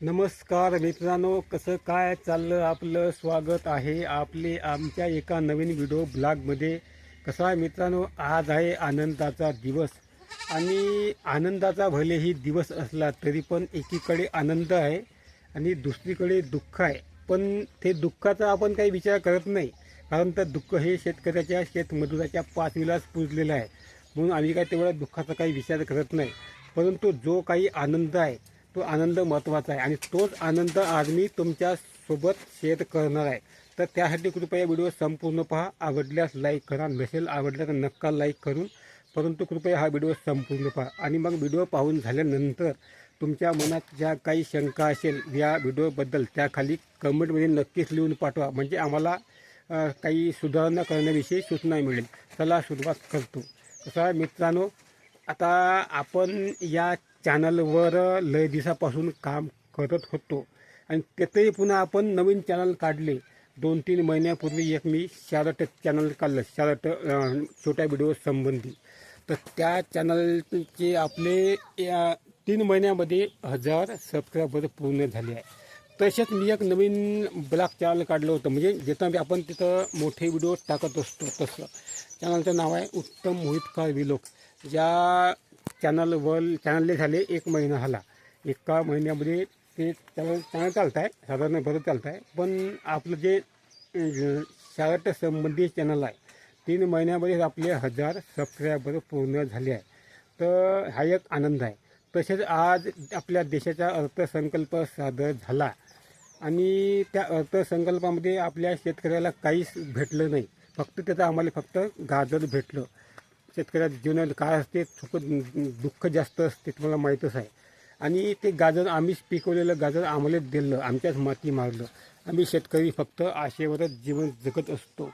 नमस्कार मित्रांनो कसं काय चाललं आपलं स्वागत आहे आपले आमच्या एका नवीन व्हिडिओ ब्लॉगमध्ये कसं आहे मित्रांनो आज आहे आनंदाचा दिवस. आणि आनंदाचा भलेही दिवस असला तरी पण एकीकडे आनंद आहे आणि दुसरीकडे दुःख आहे. पण ते दुःखाचा आपण काही विचार करत नाही. कारण तर दुःख हे शेतकऱ्याच्या शेतमजुराच्या पाचवीलाच पुजलेलं आहे. म्हणून आम्ही काय तेवढ्या दुःखाचा काही विचार करत नाही. परंतु जो काही आनंद आहे तो आनंद महत्त्वाचा आहे. आणि तोच आनंद आज मी तुमच्यासोबत शेअर करणार आहे. तर त्यासाठी कृपया व्हिडिओ संपूर्ण पहा. आवडल्यास लाईक करा. नसेल आवडल्यास तर नक्का लाईक करून. परंतु कृपया हा व्हिडिओ संपूर्ण पहा. आणि मग व्हिडिओ पाहून झाल्यानंतर तुमच्या मनात ज्या काही शंका असेल या व्हिडिओबद्दल त्याखाली कमेंटमध्ये नक्कीच लिहून पाठवा. म्हणजे आम्हाला काही सुधारणा करण्याविषयी सूचना मिळेल. चला सुरुवात करतो. कसं मित्रांनो आता आपण या चॅनलवर लय दिवसापासून काम करत होतो. आणि त्यातही पुन्हा आपण नवीन चॅनल काढले. दोन तीन महिन्यापूर्वी एक मी शारट चॅनल काढलं. शारट छोट्या व्हिडिओ संबंधी. तर त्या चॅनलचे आपले या तीन महिन्यामध्ये हजार सबस्क्रायबर पूर्ण झाले आहे. तसेच मी एक नवीन ब्लॉग चॅनल काढलं होतं. म्हणजे जिथं आपण तिथं मोठे व्हिडिओ टाकत असतो तसं. चॅनलचं नाव आहे उत्तम मोहितकार विलोक. चॅनल चॅनलवर चॅनलले झाले एक महिना झाला. एका महिन्यामध्ये ते चॅनल चांगलं चालत आहे साधारण बरं चालत आहे पण आपलं जे शाळेत संबंधी चॅनल आहे तीन महिन्यामध्ये आपले हजार सबस्क्रायबर पूर्ण झाले आहे. तर हा एक आनंद आहे. तसेच आज आपल्या देशाचा अर्थसंकल्प सादर झाला. आणि त्या अर्थसंकल्पामध्ये आपल्या शेतकऱ्याला काहीच भेटलं नाही. फक्त त्याचं आम्हाला फक्त गाजर भेटलं. शेतकऱ्याच्या जीवनात काय असते सुख दुःख जास्त असते तुम्हाला माहीतच आहे. आणि ते गाजर आम्हीच पिकवलेलं गाजर आम्हालाच दिलं आमच्याच माती मारलं. आम्ही शेतकरी फक्त आशेवरच जीवन जगत असतो.